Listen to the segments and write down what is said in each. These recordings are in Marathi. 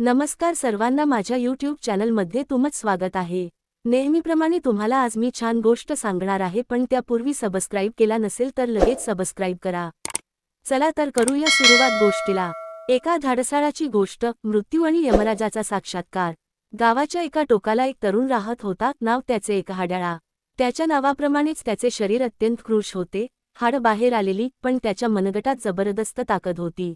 नमस्कार सर्वांना माझ्या यूट्यूब चॅनलमध्ये तुमच स्वागत आहे. नेहमीप्रमाणे तुम्हाला आज मी छान गोष्ट सांगणार आहे पण त्यापूर्वी सबस्क्राईब केला नसेल तर लगेच सबस्क्राईब करा. चला तर करूया सुरुवात गोष्टीला. एका धाडसाळाची गोष्ट मृत्यू आणि यमराजाचा साक्षात्कार. गावाच्या एका टोकाला एक तरुण राहत होता नाव त्याचे एक हाड्याळा त्याच्या नावाप्रमाणेच त्याचे शरीर अत्यंत कृश होते हाड बाहेर आलेली पण त्याच्या मनगटात जबरदस्त ताकद होती.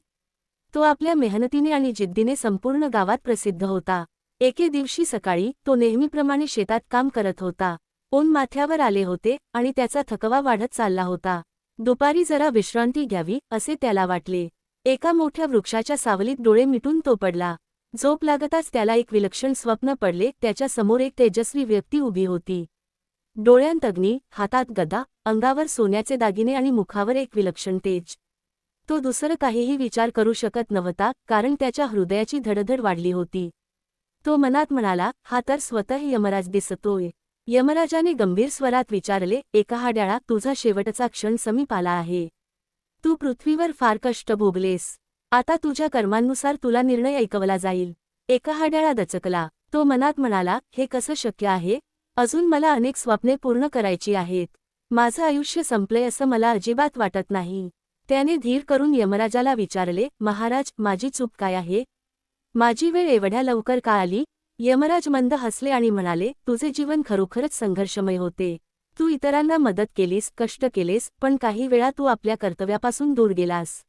तो आपल्या मेहनतीने आणि जिद्दीने संपूर्ण गावात प्रसिद्ध होता. एके दिवशी सकाळी तो नेहमीप्रमाणे शेतात काम करत होता. ऊन माथ्यावर आले होते आणि त्याचा थकवा वाढत चालला होता. दुपारी जरा विश्रांती घ्यावी असे त्याला वाटले. एका मोठ्या वृक्षाच्या सावलीत डोळे मिटून तो पडला. झोप लागताच त्याला एक विलक्षण स्वप्न पडले. त्याच्यासमोर एक तेजस्वी व्यक्ती उभी होती. डोळ्यांत अग्नी हातात गदा अंगावर सोन्याचे दागिने आणि मुखावर एक विलक्षण तेज. तो दुसरं काहीही विचार करू शकत नव्हता कारण त्याच्या हृदयाची धडधड वाढली होती. तो मनात म्हणाला हा तर स्वतः यमराज दिसतोय. यमराजाने गंभीर स्वरात विचारले एका हाड्याळा तुझा शेवटचा क्षण समीप आला आहे. तू पृथ्वीवर फार कष्ट भोगलेस. आता तुझ्या कर्मांनुसार तुला निर्णय ऐकवला जाईल. एका हाड्याळा दचकला. तो मनात म्हणाला हे कसं शक्य आहे? अजून मला अनेक स्वप्ने पूर्ण करायची आहेत. माझं आयुष्य संपलंय असं मला अजिबात वाटत नाही. त्याने धीर करून यमराजाला विचारले महाराज माझी चूक काय आहे? माझी वेळ एवढ्या लवकर का आली? यमराज मंद हसले आणि म्हणाले तुझे जीवन खरोखरच संघर्षमय होते. तू इतरांना मदत केलीस कष्ट केलेस पण काही वेळा तू आपल्या कर्तव्यापासून दूर गेलास.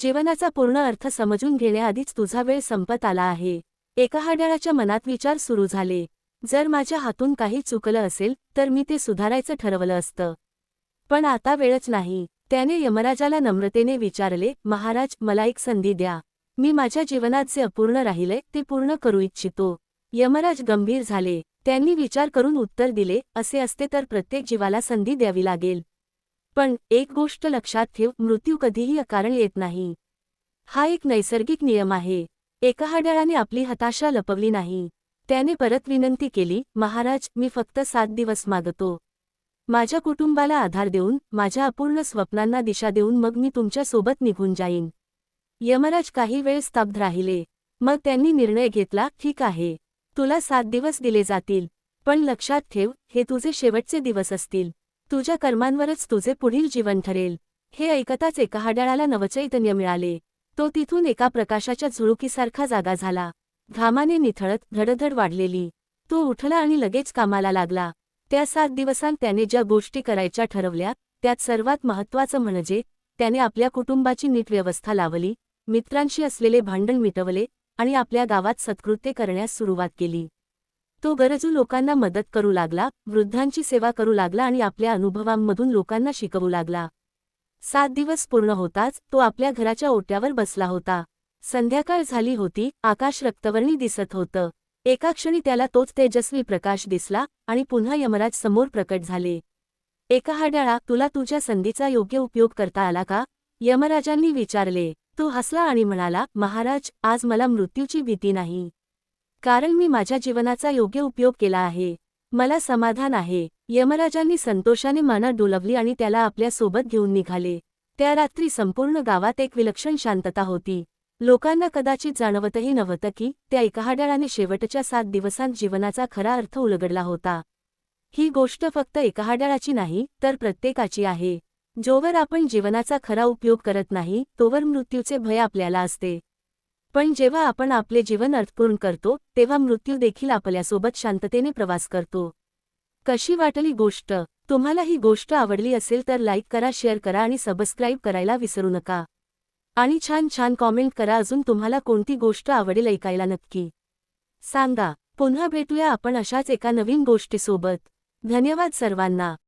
जीवनाचा पूर्ण अर्थ समजून घेण्याआधीच तुझा वेळ संपत आला आहे. एका हाड्याळाच्या मनात विचार सुरू झाले. जर माझ्या हातून काही चुकलं असेल तर मी ते सुधारायचं ठरवलं असतं. पण आता वेळच नाही. त्याने यमराजाला नम्रतेने विचारले महाराज मला एक संधी द्या. मी माझ्या जीवनात जे अपूर्ण राहिले ते पूर्ण करू इच्छितो. यमराज गंभीर झाले. त्यांनी विचार करून उत्तर दिले असे असते तर प्रत्येक जीवाला संधी द्यावी लागेल. पण एक गोष्ट लक्षात ठेव मृत्यू कधीही अकारण येत नाही. हा एक नैसर्गिक नियम आहे. एका हाड्याळाने आपली हताशा लपवली नाही. त्याने परत विनंती केली महाराज मी फक्त सात दिवस मागतो. माझ्या कुटुंबाला आधार देऊन माझ्या अपूर्ण स्वप्नांना दिशा देऊन मग मी तुमच्यासोबत निघून जाईन. यमराज काही वेळ स्तब्ध राहिले. मग त्यांनी निर्णय घेतला ठीक आहे. तुला सात दिवस दिले जातील. पण लक्षात ठेव हे तुझे शेवटचे दिवस असतील. तुझ्या कर्मांवरच तुझे पुढील जीवन ठरेल. हे ऐकताच एका हाड्याळाला नवचैतन्य मिळाले. तो तिथून एका प्रकाशाच्या झुळुकीसारखा जागा झाला. घामाने निथळत धडधड वाढलेली. तो उठला आणि लगेच कामाला लागला. त्या सात दिवसांत त्याने ज्या गोष्टी करायच्या ठरवल्या त्यात सर्वात महत्त्वाचं म्हणजे त्याने आपल्या कुटुंबाची नीट व्यवस्था लावली मित्रांशी असलेले भांडण मिटवले आणि आपल्या गावात सत्कृत्य करण्यास सुरुवात केली. तो गरजू लोकांना मदत करू लागला वृद्धांची सेवा करू लागला आणि आपल्या अनुभवांमधून लोकांना शिकवू लागला. सात दिवस पूर्ण होताच तो आपल्या घराच्या ओट्यावर बसला होता. संध्याकाळ झाली होती आकाश रक्तवर्णी दिसत होतं. एका क्षणी त्याला तोच तेजस्वी प्रकाश दिसला आणि पुन्हा यमराज समोर प्रकट झाले. एका हाड्याळा तुला तुझ्या संधीचा योग्य उपयोग करता आला का? यमराजांनी विचारले. तो हसला आणि म्हणाला महाराज आज मला मृत्यूची भीती नाही. कारण मी माझ्या जीवनाचा योग्य उपयोग केला आहे. मला समाधान आहे. यमराजांनी संतोषाने माना डोलवली आणि त्याला आपल्यासोबत घेऊन निघाले. त्या रात्री संपूर्ण गावात एक विलक्षण शांतता होती. लोकांना कदाचित जाणवतही नव्हतं की त्या एकाहाड्याळाने शेवटच्या सात दिवसांत जीवनाचा खरा अर्थ उलगडला होता. ही गोष्ट फक्त एकाहाड्याळाची नाही तर प्रत्येकाची आहे. जोवर आपण जीवनाचा खरा उपयोग करत नाही तोवर मृत्यूचे भय आपल्याला असते. पण जेव्हा आपण आपले जीवन अर्थपूर्ण करतो तेव्हा मृत्यू देखील आपल्यासोबत शांततेने प्रवास करतो. कशी वाटली गोष्ट? तुम्हाला ही गोष्ट आवडली असेल तर लाईक करा शेअर करा आणि सबस्क्राईब करायला विसरू नका. आणि छान छान कॉमेंट करा अजून तुम्हाला कोणती गोष्ट आवडेल ऐकायला नक्की. सांगा पुन्हा भेटूया आपण अशाच एका नवीन गोष्टीसोबत. धन्यवाद सर्वांना.